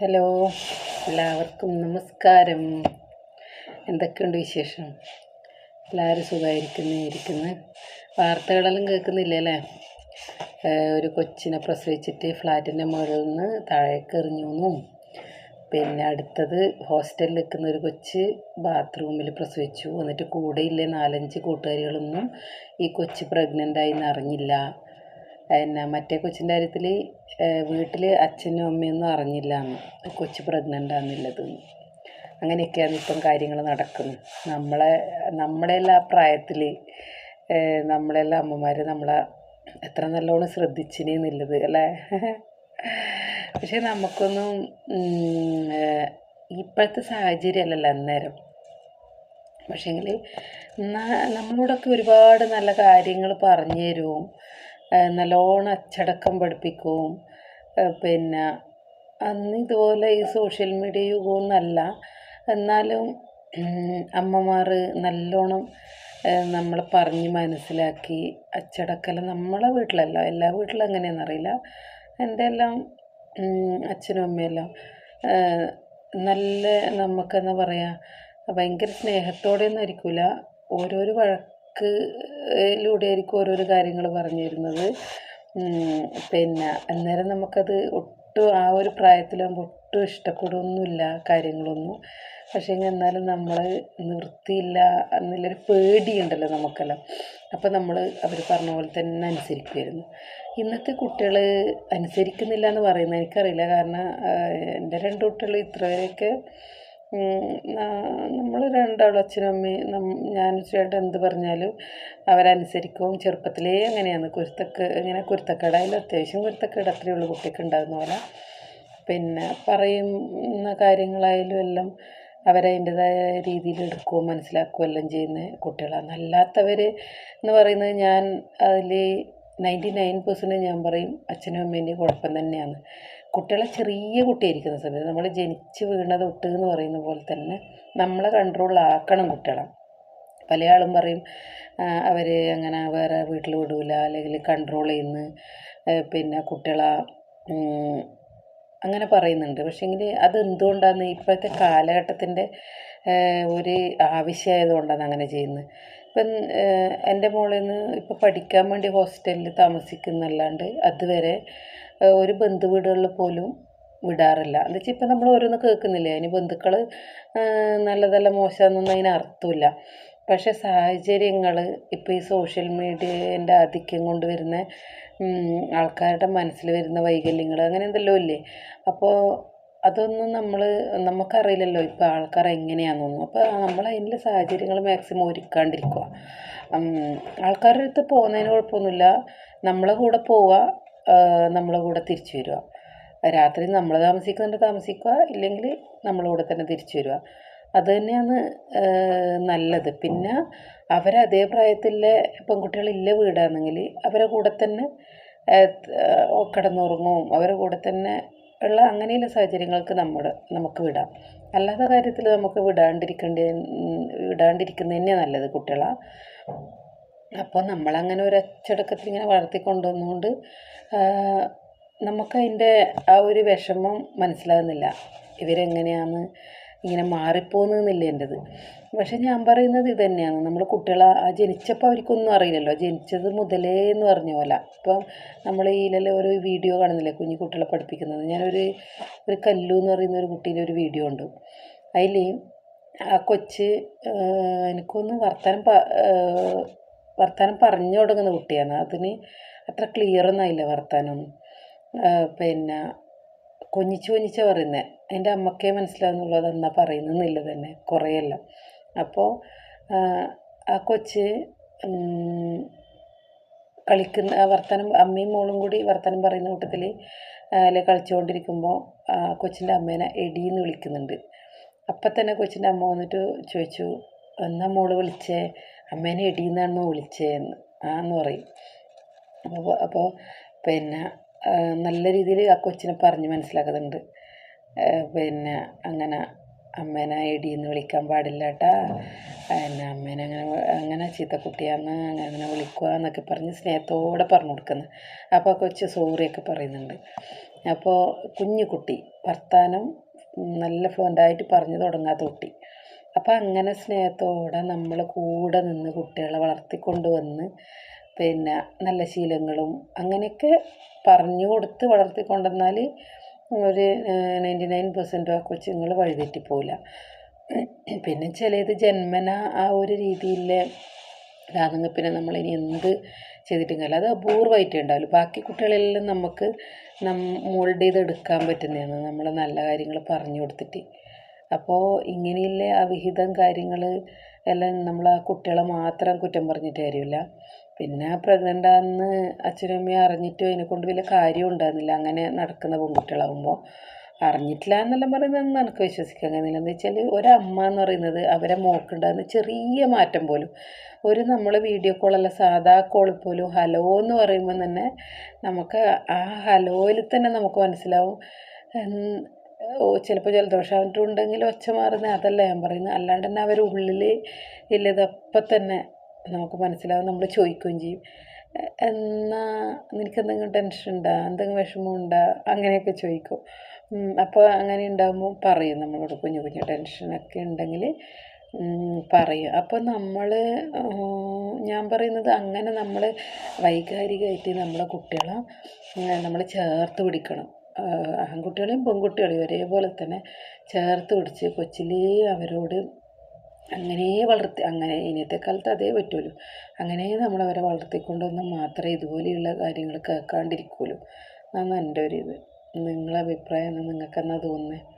Hello എല്ലാവർക്കും നമസ്കാരം. എന്തൊക്കെയുണ്ട് വിശേഷം? എല്ലാവരും സുഖമായിരിക്കുന്നു ഇരിക്കുന്നു. വാർത്തകളെല്ലാം കേൾക്കുന്നില്ല അല്ലേ ഒരു കൊച്ചിനെ പ്രസവിച്ചിട്ട് ഫ്ലാറ്റിന്റെ മുകളിൽ നിന്ന് താഴേക്ക് എറിഞ്ഞു എന്നും. പിന്നെ അടുത്തത് ഹോസ്റ്റലിൽ നിൽക്കുന്ന ഒരു കൊച്ച് ബാത്റൂമിൽ പ്രസവിച്ചു. എന്നിട്ട് കൂടെയില്ലേ നാലഞ്ച് കൂട്ടുകാരികളൊന്നും ഈ കൊച്ച് പ്രഗ്നന്റ് ആയി അറിഞ്ഞില്ല. പിന്നെ മറ്റേ കൊച്ചിന്റെ കാര്യത്തിൽ വീട്ടിൽ അച്ഛനും അമ്മയൊന്നും അറിഞ്ഞില്ല എന്ന് കൊച്ച് പ്രഗ്നന്റ് ആണെന്നുള്ളത്. അങ്ങനെയൊക്കെയാണ് ഇപ്പം കാര്യങ്ങൾ നടക്കുന്നത്. നമ്മളെ നമ്മുടെ എല്ലാ പ്രായത്തിൽ നമ്മളെല്ലാം അമ്മമാർ നമ്മളെ എത്ര നല്ലോണം ശ്രദ്ധിച്ചിനെന്നുള്ളത് അല്ലേ? പക്ഷെ നമുക്കൊന്നും ഇപ്പോഴത്തെ സാഹചര്യമല്ലല്ലോ അന്നേരം. പക്ഷേങ്കിൽ നമ്മളോടൊക്കെ ഒരുപാട് നല്ല കാര്യങ്ങൾ പറഞ്ഞു തരും. ഏഹ് നല്ലോണം അച്ചടക്കം പഠിപ്പിക്കും. പിന്നെ അന്ന് ഇതുപോലെ ഈ സോഷ്യൽ മീഡിയ യുഗമൊന്നുമല്ല എന്നാലും അമ്മമാർ നല്ലോണം നമ്മളെ പറഞ്ഞ് മനസ്സിലാക്കി അച്ചടക്കല നമ്മളെ വീട്ടിലല്ല എല്ലാ വീട്ടിലും എങ്ങനെയാണെന്നറിയില്ല എന്റെ എല്ലാം അച്ഛനും അമ്മയെല്ലാം നല്ല നമുക്കെന്താ പറയുക ഭയങ്കര സ്നേഹത്തോടെയൊന്നും ആയിരിക്കില്ല ഓരോരോ വഴക്കിലൂടെ ആയിരിക്കും ഓരോരോ കാര്യങ്ങൾ പറഞ്ഞു തരുന്നത്. പിന്നെ അന്നേരം നമുക്കത് ഒട്ടും ആ ഒരു പ്രായത്തിലാകുമ്പോൾ ഒട്ടും ഇഷ്ടപ്പെടുകയൊന്നുമില്ല കാര്യങ്ങളൊന്നും. പക്ഷേ എന്നാലും നമ്മൾ നിവൃത്തിയില്ല എന്നുള്ളൊരു പേടിയുണ്ടല്ലോ നമുക്കെല്ലാം. അപ്പോൾ നമ്മൾ അവർ പറഞ്ഞ പോലെ തന്നെ അനുസരിക്കുമായിരുന്നു ഇന്നത്തെ കുട്ടികൾ അനുസരിക്കുന്നില്ല എന്ന് പറയുന്നത് എനിക്കറിയില്ല. കാരണം എന്റെ രണ്ട് കുട്ടികൾ ഇത്രവരെയൊക്കെ നമ്മൾ രണ്ടാളും അച്ഛനും അമ്മയും ഞാൻ ചേട്ടൻ എന്ത് പറഞ്ഞാലും അവരനുസരിക്കും. ചെറുപ്പത്തിലേ അങ്ങനെയാണ്. കുരുത്തക്ക് ഇങ്ങനെ കുരുത്തക്കേടായാലും അത്യാവശ്യം കുരുത്തക്കേട് അത്രയേ ഉള്ളൂ കുട്ടിക്ക് ഉണ്ടാകുന്ന പോലെ. പിന്നെ പറയുന്ന കാര്യങ്ങളായാലും എല്ലാം അവരതിന്റെതായ രീതിയിൽ എടുക്കുകയും മനസ്സിലാക്കുകയും എല്ലാം ചെയ്യുന്ന കുട്ടികളാണ്. അല്ലാത്തവർ എന്ന് പറയുന്നത് ഞാൻ അതിൽ നയന്റി നയൻ പെർസെന്റ് ഞാൻ പറയും അച്ഛനും അമ്മേന്റെയും കുഴപ്പം തന്നെയാണ്. കുട്ടികളെ ചെറിയ കുട്ടിയായിരിക്കുന്ന സമയത്ത് നമ്മൾ ജനിച്ച് വീണ തൊട്ട് എന്ന് പറയുന്ന പോലെ തന്നെ നമ്മളെ കൺട്രോളിലാക്കണം കുട്ടികളെ. പല ആളും പറയും അവർ അങ്ങനെ വേറെ വീട്ടിൽ വിടൂല അല്ലെങ്കിൽ കൺട്രോൾ ചെയ്യുന്നു പിന്നെ കുട്ടികളെ അങ്ങനെ പറയുന്നുണ്ട്. പക്ഷേങ്കിൽ അത് എന്തുകൊണ്ടാണ് ഇപ്പോഴത്തെ കാലഘട്ടത്തിന്റെ ഒരു ആവശ്യമായതുകൊണ്ടാണ് അങ്ങനെ ചെയ്യുന്നത്. ഇപ്പം എന്റെ മോളിൽ നിന്ന് ഇപ്പോൾ പഠിക്കാൻ വേണ്ടി ഹോസ്റ്റലിൽ താമസിക്കുന്നല്ലാണ്ട് അതുവരെ ഒരു ബന്ധു വീടുകളിൽ പോലും വിടാറില്ല. എന്ന് വെച്ചാൽ ഇപ്പം നമ്മൾ ഓരോന്ന് കേൾക്കുന്നില്ലേ? അതിന് ബന്ധുക്കൾ നല്ലതല്ല മോശമെന്നൊന്നും അതിന് അർത്ഥമില്ല. പക്ഷേ സാഹചര്യങ്ങൾ ഇപ്പോൾ ഈ സോഷ്യൽ മീഡിയേന്റെ ആധിക്യം കൊണ്ട് വരുന്ന ആൾക്കാരുടെ മനസ്സിൽ വരുന്ന വൈകല്യങ്ങൾ അങ്ങനെ എന്തെല്ലോ ഇല്ലേ? അപ്പോൾ അതൊന്നും നമ്മൾ നമുക്കറിയില്ലല്ലോ ഇപ്പോൾ ആൾക്കാർ എങ്ങനെയാണെന്നൊന്നും അപ്പോൾ നമ്മൾ അതിന്റെ സാഹചര്യങ്ങൾ മാക്സിമം ഒരുക്കാണ്ടിരിക്കുക. ആൾക്കാരുടെ അടുത്ത് പോകുന്നതിന് കുഴപ്പമൊന്നുമില്ല. നമ്മളെ കൂടെ പോവുക നമ്മളെ കൂടെ തിരിച്ചു വരിക രാത്രി നമ്മൾ താമസിക്കുന്നുണ്ട് താമസിക്കുക ഇല്ലെങ്കിൽ നമ്മളെ കൂടെ തന്നെ തിരിച്ചു വരിക അത് തന്നെയാണ് നല്ലത്. പിന്നെ അവരതേ പ്രായത്തിലെ പെൺകുട്ടികളില്ല വീടാണെങ്കിൽ അവരെ കൂടെ തന്നെ കിടന്നുറങ്ങും. അവരെ കൂടെ തന്നെ ഉള്ള അങ്ങനെയുള്ള സാഹചര്യങ്ങൾക്ക് നമ്മുടെ നമുക്ക് വിടാം. അല്ലാത്ത കാര്യത്തിൽ നമുക്ക് വിടാണ്ടിരിക്കേണ്ട വിടാണ്ടിരിക്കുന്നത് തന്നെയാണ് നല്ലത് കുട്ടികളെ. അപ്പോൾ നമ്മളങ്ങനെ ഒരു അച്ചടക്കത്തിൽ ഇങ്ങനെ വളർത്തിക്കൊണ്ടുവന്നുകൊണ്ട് നമുക്കതിന്റെ ആ ഒരു വിഷമം മനസ്സിലാകുന്നില്ല. ഇവരെങ്ങനെയാണ് ഇങ്ങനെ മാറിപ്പോകുന്നില്ല എന്റെത്. പക്ഷെ ഞാൻ പറയുന്നത് ഇത് തന്നെയാണ് നമ്മൾ കുട്ടികളെ ആ ജനിച്ചപ്പോൾ അവർക്കൊന്നും അറിയില്ലല്ലോ. ജനിച്ചത് മുതലേ എന്ന് പറഞ്ഞ പോലെ. ഇപ്പം നമ്മൾ ഇതിലെല്ലാം ഒരു വീഡിയോ കാണുന്നില്ലേ? കുഞ്ഞു കുട്ടികളെ പഠിപ്പിക്കുന്നത്. ഞാനൊരു ഒരു കല്ലു എന്ന് പറയുന്ന ഒരു കുട്ടീന്റെ ഒരു വീഡിയോ ഉണ്ട് അതിൽ ആ കൊച്ച് എനിക്കൊന്ന് വർത്തമാനം വർത്തമാനം പറഞ്ഞു തുടങ്ങുന്ന കുട്ടിയാണ്. അതിന് അത്ര ക്ലിയർ ഒന്നും ആയില്ല വർത്തമാനമൊന്നും പിന്നെ കൊഞ്ഞിച്ച് കൊഞ്ഞിച്ച പറയുന്നത് എന്റെ അമ്മക്കേ മനസ്സിലാവുന്നുള്ളൂ അതെന്നാ പറയുന്നില്ല തന്നെ. കുറേയെല്ലാം. അപ്പോൾ ആ കൊച്ച് കളിക്കുന്ന വർത്തമാനം അമ്മയും മോളും കൂടി വർത്തമാനം പറയുന്ന കൂട്ടത്തിൽ അല്ലെ കളിച്ചുകൊണ്ടിരിക്കുമ്പോൾ കൊച്ചിന്റെ അമ്മേനെ എടീന്ന് വിളിക്കുന്നുണ്ട്. അപ്പം തന്നെ കൊച്ചിന്റെ അമ്മ വന്നിട്ട് ചോദിച്ചു എന്നാ മോൾ വിളിച്ചേ? അമ്മേനെ എടീന്നാണോ വിളിച്ചേ എന്ന് ആ എന്ന് പറയും. അപ്പോൾ അപ്പോൾ പിന്നെ നല്ല രീതിയിൽ ആ കൊച്ചിനെ പറഞ്ഞ് മനസ്സിലാക്കുന്നുണ്ട്. പിന്നെ അങ്ങനെ അമ്മേനെ എടീന്ന് വിളിക്കാൻ പാടില്ല കേട്ടാ പിന്നെ അമ്മേനെ അങ്ങനെ അങ്ങനെ ചീത്തക്കുട്ടിയാന്ന് അങ്ങനെ അങ്ങനെ വിളിക്കുക എന്നൊക്കെ പറഞ്ഞ് സ്നേഹത്തോടെ പറഞ്ഞു കൊടുക്കുന്നത് അപ്പോൾ കൊച്ച് സോറിയൊക്കെ പറയുന്നുണ്ട്. അപ്പോൾ കുഞ്ഞു കുട്ടി വർത്താനം നല്ല ഫ്ലുവന്റായിട്ട് പറഞ്ഞു തുടങ്ങാത്ത കുട്ടി. അപ്പോൾ അങ്ങനെ സ്നേഹത്തോടെ നമ്മൾ കൂടെ നിന്ന് കുട്ടികളെ വളർത്തിക്കൊണ്ട് വന്ന് പിന്നെ നല്ല ശീലങ്ങളും അങ്ങനെയൊക്കെ പറഞ്ഞു കൊടുത്ത് വളർത്തിക്കൊണ്ടുവന്നാൽ ഒരു നയന്റി നയൻ പെർസെന്റ് ആ കൊച്ചുങ്ങൾ വഴിതെറ്റിപ്പോവില്ല. പിന്നെ ചിലത് ജന്മന ആ ഒരു രീതിയിലെ ഇതാണെങ്കിൽ പിന്നെ നമ്മളിനി എന്ത് ചെയ്തിട്ടും കാര്യമില്ല. അത് അപൂർവമായിട്ടേ ഉണ്ടാവില്ല ബാക്കി കുട്ടികളെല്ലാം നമുക്ക് നം മോൾഡ് ചെയ്തെടുക്കാൻ പറ്റുന്നതാണ്. നമ്മൾ നല്ല കാര്യങ്ങൾ പറഞ്ഞു കൊടുത്തിട്ട്. അപ്പോൾ ഇങ്ങനെയുള്ള അവിഹിതം കാര്യങ്ങൾ എല്ലാം നമ്മൾ ആ കുട്ടികളെ മാത്രം കുറ്റം പറഞ്ഞിട്ട് കാര്യമില്ല. പിന്നെ പ്രഗ്നന്റ് ആണെന്ന് അച്ഛനും അമ്മയും അറിഞ്ഞിട്ടും അതിനെക്കൊണ്ട് വലിയ കാര്യം ഉണ്ടായിരുന്നില്ല. അങ്ങനെ നടക്കുന്ന പെൺകുട്ടികളാകുമ്പോൾ അറിഞ്ഞിട്ടില്ല എന്നെല്ലാം പറയുന്നത് എനിക്ക് വിശ്വസിക്കാൻ കഴിയുന്നില്ല. എന്ന് വെച്ചാൽ ഒരമ്മ എന്ന് പറയുന്നത് അവരെ മോക്കുണ്ടാകുന്ന ചെറിയ മാറ്റം പോലും. ഒരു നമ്മൾ വീഡിയോ കോളല്ല സാധാ കോളിൽ പോലും ഹലോ എന്ന് പറയുമ്പോൾ തന്നെ നമുക്ക് ആ ഹലോയിൽ തന്നെ നമുക്ക് മനസ്സിലാവും. ചിലപ്പോൾ ജലദോഷം ഉണ്ടെങ്കിൽ ഒച്ച മാറുന്ന അതല്ല ഞാൻ പറയുന്നത്. അല്ലാണ്ട് തന്നെ അവർ ഉള്ളിൽ ഇല്ലത് അപ്പം തന്നെ നമുക്ക് മനസ്സിലാവും നമ്മൾ ചോദിക്കുകയും ചെയ്യും. എന്നാൽ എന്നാ നിനക്ക് എന്തെങ്കിലും ടെൻഷൻ ഉണ്ടോ? എന്തെങ്കിലും വിഷമം ഉണ്ടോ? അങ്ങനെയൊക്കെ ചോദിക്കും. അപ്പോൾ അങ്ങനെ ഉണ്ടാകുമ്പോൾ പറയും നമ്മളോട് കുഞ്ഞു കുഞ്ഞു ടെൻഷനൊക്കെ ഉണ്ടെങ്കിൽ പറയും. അപ്പോൾ നമ്മൾ ഞാൻ പറയുന്നത് അങ്ങനെ നമ്മൾ വൈകാരികമായിട്ട് നമ്മളെ കുട്ടികളെ നമ്മൾ ചേർത്ത് പിടിക്കണം. ആൺകുട്ടികളെയും പെൺകുട്ടികളെയും ഒരേപോലെ തന്നെ ചേർത്ത് പിടിച്ച് കൊച്ചിലേ അവരോട് അങ്ങനെ വളർത്തി അങ്ങനെ ഇന്നത്തെ കാലത്ത് അതേ പറ്റുള്ളൂ അങ്ങനെ നമ്മൾ അവരെ വളർത്തിക്കൊണ്ടുവന്നാൽ മാത്രമേ ഇതുപോലെയുള്ള കാര്യങ്ങൾ കേൾക്കാണ്ടിരിക്കുള്ളൂ എന്നാണ് എന്റെ ഒരു ഇത് നിങ്ങളെ അഭിപ്രായം നിങ്ങൾക്ക് എന്നാ തോന്നുന്നത്